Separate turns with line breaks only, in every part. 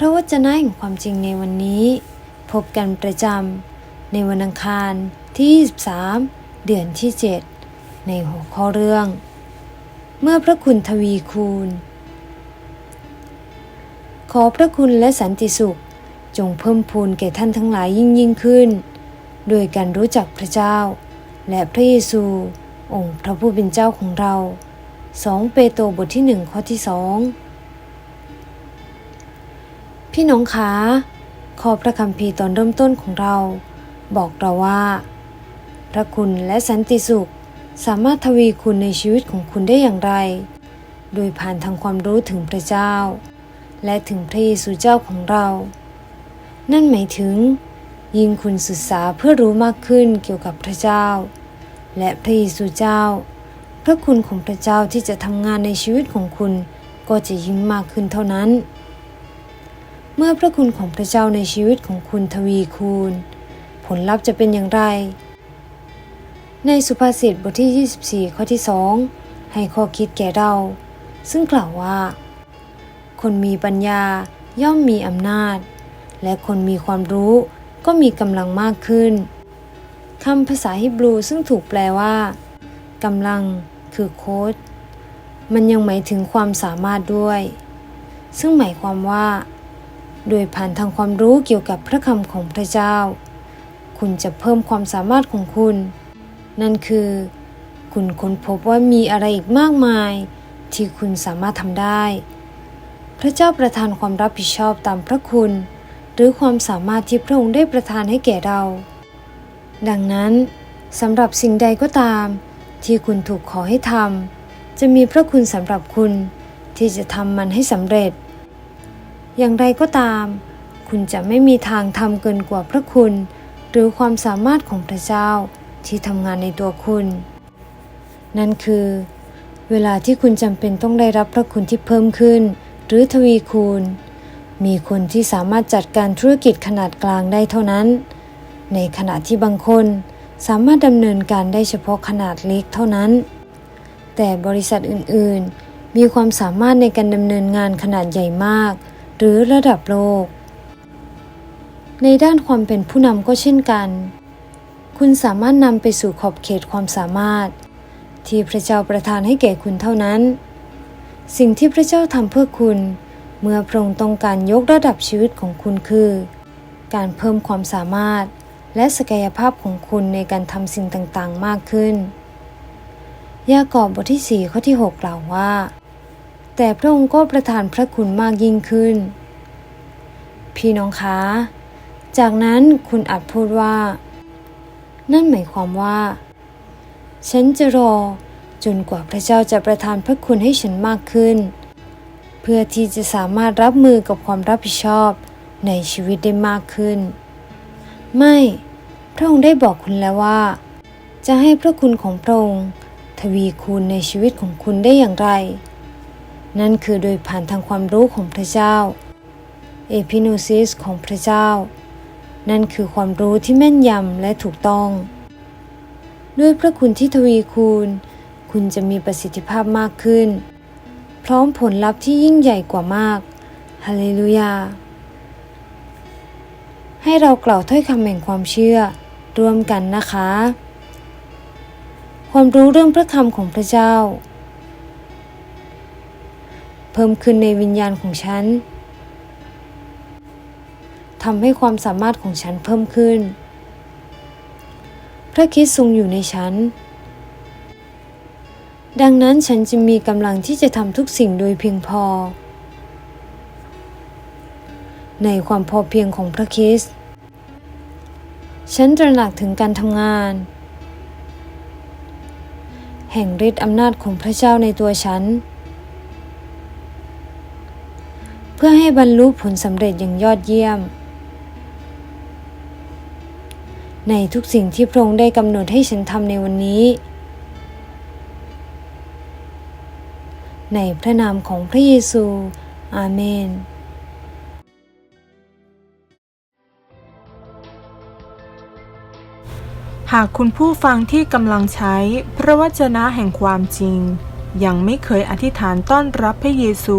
พระวจนะแห่งความจริงในวันนี้ พบกันประจำในวันอังคารที่ 23 เดือนที่ 7 ในหัวข้อเรื่อง เมื่อพระคุณทวีคูณ ขอพระคุณและสันติสุข จงเพิ่มพูนแก่ท่านทั้งหลายยิ่งยิ่งขึ้น โดยการรู้จักพระเจ้า และพระเยซู องค์พระผู้เป็นเจ้าของเรา 2 เปโตรบทที่ 1 ข้อที่ 2 พี่น้องคะขอพระคัมภีร์ตอนเริ่มต้นของเรา บอกเราว่า พระคุณและสันติสุข สามารถทวีคุณในชีวิตของคุณได้อย่างไร โดยผ่านทางความรู้ถึงพระเจ้า และถึงพระเยซูเจ้าของเรา นั่นหมายถึง ยิ่งคุณศึกษาเพื่อรู้มากขึ้นเกี่ยวกับพระเจ้า และพระเยซูเจ้า พระคุณของพระเจ้าที่จะทำงานในชีวิตของคุณก็จะยิ่งมากขึ้นเท่านั้น เมื่อพระคุณของพระเจ้าในชีวิตของคุณทวีคูณ ผลลัพธ์จะเป็นอย่างไร ในสุภาษิตบทที่ 24 ข้อที่2ให้ข้อคิดแก่เรา ซึ่งกล่าวว่า คนมีปัญญาย่อมมีอำนาจ และคนมีความรู้ก็มีกำลังมากขึ้นคำภาษาฮิบรูซึ่งถูกแปลว่ากำลังคือโค้ดมันยังหมายถึงความสามารถด้วย ซึ่งหมายความว่า โดยผ่านทางความรู้เกี่ยวกับพระคำของพระเจ้า คุณจะเพิ่มความสามารถของคุณ นั่นคือ คุณค้นพบว่ามีอะไรอีกมากมาย ที่คุณสามารถทำได้ พระเจ้าประทานความรับผิดชอบตามพระคุณ หรือความสามารถที่พระองค์ได้ประทานให้แก่เรา ดังนั้นสำหรับสิ่งใดก็ตาม ที่คุณถูกขอให้ทำจะมีพระคุณสำหรับคุณที่จะทำมันให้สำเร็จ อย่างไรก็ตาม คุณจะไม่มีทางทำเกินกว่าพระคุณ หรือความสามารถของพระเจ้าที่ทำงานในตัวคุณ นั่นคือ เวลาที่คุณจำเป็นต้องได้รับพระคุณที่เพิ่มขึ้น หรือทวีคูณ มีคนที่สามารถจัดการธุรกิจขนาดกลางได้เท่านั้น ในขณะที่บางคนสามารถดำเนินการได้เฉพาะขนาดเล็กเท่านั้น แต่บริษัทอื่นๆ มีความสามารถในการดำเนินงานขนาดใหญ่มาก หรือระดับโลก ในด้านความเป็นผู้นำก็เช่นกัน คุณสามารถนำไปสู่ขอบเขตความสามารถ ที่พระเจ้าประทานให้แก่คุณเท่านั้น สิ่งที่พระเจ้าทำเพื่อคุณ เมื่อพระองค์ต้องการยกระดับชีวิตของคุณคือ การเพิ่มความสามารถและศักยภาพของคุณในการทำสิ่งต่างๆ มากขึ้น ยากอบบทที่ 4 ข้อที่ 6 กล่าวว่า แต่พระองค์ก็ประทานพระคุณมากยิ่งขึ้น พี่น้องคะ จากนั้นคุณอาจพูดว่า นั่นหมายความว่า ฉันจะรอจนกว่าพระเจ้าจะประทานพระคุณให้ฉันมากขึ้น เพื่อที่จะสามารถรับมือกับความรับผิดชอบในชีวิตได้มากขึ้น ไม่ พระองค์ได้บอกคุณแล้วว่า จะให้พระคุณของพระองค์ทวีคูณในชีวิตของคุณได้อย่างไร นั่นคือโดยผ่านทางความรู้ของพระเจ้าเอพิโนซิสของพระเจ้า นั่นคือความรู้ที่แม่นยำและถูกต้อง ด้วยพระคุณที่ทวีคูณ คุณจะมีประสิทธิภาพมากขึ้น พร้อมผลลัพธ์ที่ยิ่งใหญ่กว่ามากฮาเลลูยา ให้เรากล่าวถ้อยคำแห่งความเชื่อร่วมกันนะคะ ความรู้เรื่องพระคำของพระเจ้า เพิ่มขึ้นในวิญญาณของฉันทำให้ความสามารถของฉันเพิ่มขึ้น พระคริสต์ทรงอยู่ในฉัน ดังนั้นฉันจะมีกำลังที่จะทำทุกสิ่งโดยเพียงพอ ในความพอเพียงของพระคิสฉันตระหนักถึงการทำงาน แห่งฤทธิ์อำนาจของพระเจ้าในตัวฉัน เพื่อให้บรรลุผลสำเร็จอย่างยอดเยี่ยม ในทุกสิ่งที่พระองค์ได้กำหนดให้ฉันทำในวันนี้ ในพระนามของพระเยซู อาเมน
หากคุณผู้ฟังที่กำลังใช้พระวจนะแห่งความจริง ยังไม่เคยอธิษฐานต้อนรับพระเยซู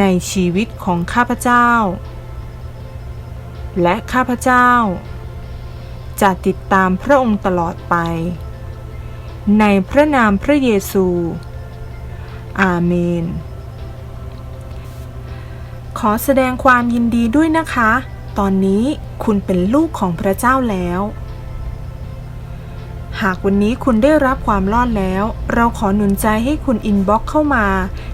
ในชีวิตของข้าพเจ้า และข้าพเจ้า จะติดตามพระองค์ตลอดไป ในพระนามพระเยซู อาเมน ขอแสดงความยินดีด้วยนะคะ ตอนนี้คุณเป็นลูกของพระเจ้าแล้ว หากวันนี้คุณได้รับความรอดแล้ว เราขอหนุนใจให้คุณอินบ็อกเข้ามา